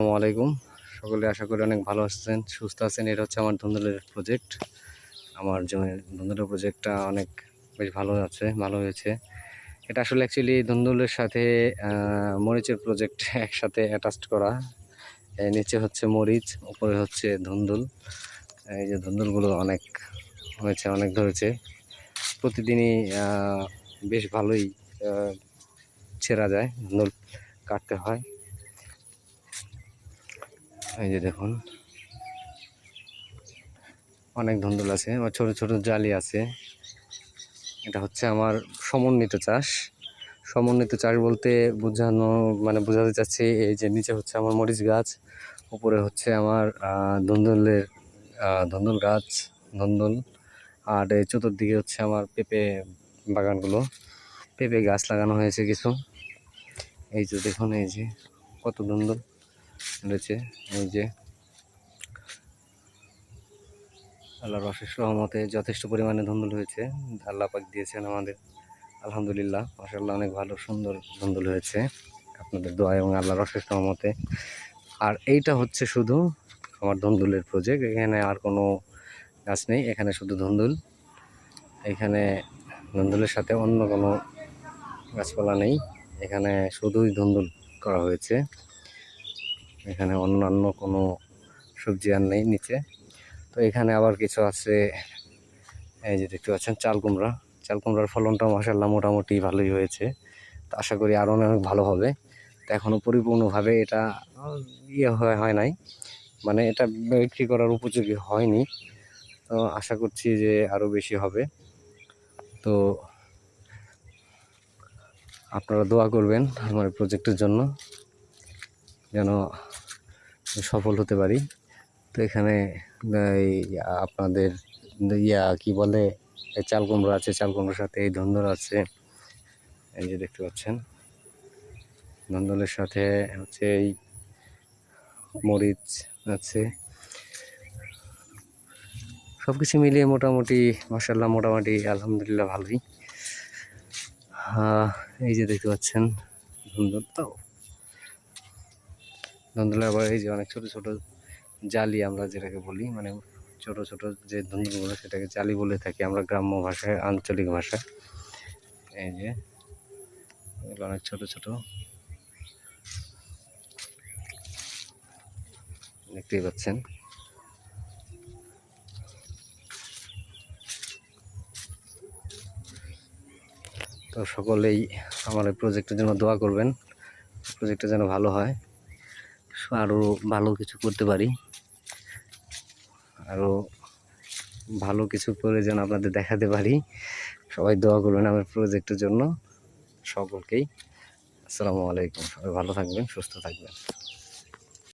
আসসালামু আলাইকুম। সকলে আশা করি অনেক ভালো আছেন, সুস্থ আছেন। এটা হচ্ছে আমার ধুন্দুলের প্রজেক্ট আমার জমি ধুন্দুলের প্রজেক্টটা অনেক বেশ ভালো আছে, ভালো হয়েছে। এটা আসলে অ্যাকচুয়ালি ধুন্দুলের সাথে মরিচের প্রজেক্ট একসাথে অ্যাটাচড করা। নিচে হচ্ছে মরিচ, উপরে হচ্ছে ধুন্দুল। এই যে ধুন্দুলগুলো অনেক হয়েছে, অনেক ধরেছে। প্রতিদিনই বেশ ভালোই ছেঁড়া যায়, ধুন্দুল কাটতে হয়। এই যে দেখুন। অনেক ধুন্দুল আছে আমার ছোট ছোট জালি আছে। এটা হচ্ছে আমার সমন্বিত চাষ। সমন্বিত চাষ বলতে বোঝানো মানে বোঝাতে চাচ্ছি এই যে নিচে হচ্ছে আমার মরিচ গাছ, উপরে হচ্ছে আমার ধুন্দুলের ধুন্দুল গাছ, ধুন্দুল। আর এই চতুর্দিকে হচ্ছে আমার পেঁপে বাগানগুলো। পেঁপে গাছ লাগানো হয়েছে কিছু। এই যে দেখুন, এই যে কত ধুন্দুল। রয়েছে এই যে আল্লাহর অশেষ রহমতে যথেষ্ট পরিমাণে ধুন্দুল হয়েছে। আল্লাহ পাক দিয়েছেন আমাদের। আলহামদুলিল্লাহ, মাশাআল্লাহ অনেক ভালো, সুন্দর ধুন্দুল হয়েছে আপনাদের দোয়া এবং আল্লাহর অশেষ রহমতে। আর এইটা হচ্ছে শুধু আমার ধুন্দুলের প্রজেক্ট এখানে আর কোনো গাছ নেই, এখানে শুধু ধুন্দুল। এখানে ধুন্দুলের সাথে অন্য কোনো গাছপালা নেই, এখানে শুধুই ধুন্দুল করা হয়েছে। এখানে অন্যান্য কোনো সবজি আর নেই নিচে। তো এখানে আবার কিছু আছে, এই যে দেখতে পাচ্ছেন চাল কুমড়া। চাল কুমড়ার ফলনটা মাসাল্লাহ মোটামুটি ভালোই হয়েছে। তো আশা করি আরও অনেক ভালো হবে। তো এখনও পরিপূর্ণভাবে এটা ইয়ে হয় নাই। মানে এটা বিক্রি করার উপযোগী হয়নি। তো আশা করছি যে আরও বেশি হবে। তো আপনারা দোয়া করবেন আমার প্রজেক্টের জন্য। যেন সফল হতে পারি। তো এখানে, এই, আপনাদের ইয়া, কি বলে, এই চাল কুমড়ো আছে, চাল কুমড়োর সাথে এই ধন্দল আছে। এই যে দেখতে পাচ্ছেন, ধন্দলের সাথে হচ্ছে এই মরিচ আছে। সব কিছু মিলিয়ে মোটামুটি মাসাল্লাহ মোটামুটি, আলহামদুলিল্লাহ ভালোই। এই যে দেখতে পাচ্ছেন ধন্দল। তো ধুন্দুলের আবার এই যে অনেক ছোট ছোট জালি আমরা যেটাকে বলি মানে ছোট ছোট যে ধুন্দুলগুলো সেটাকে জালি বলে থাকি আমরা গ্রাম্য ভাষায়, আঞ্চলিক ভাষায়। এই যে, এগুলো অনেক ছোট ছোট। দেখতেই পাচ্ছেন। তো সকলেই আমার এই প্রজেক্টের জন্য দোয়া করবেন। প্রজেক্টটা যেন ভালো হয়। আরও ভালো কিছু করতে পারি। আরও ভালো কিছু করে যেন আপনাদের দেখাতে পারি। সবাই দোয়া করবেন আমার প্রজেক্টের জন্য। সকলকেই। আসসালামু আলাইকুম। সবাই ভালো থাকবেন, সুস্থ থাকবেন।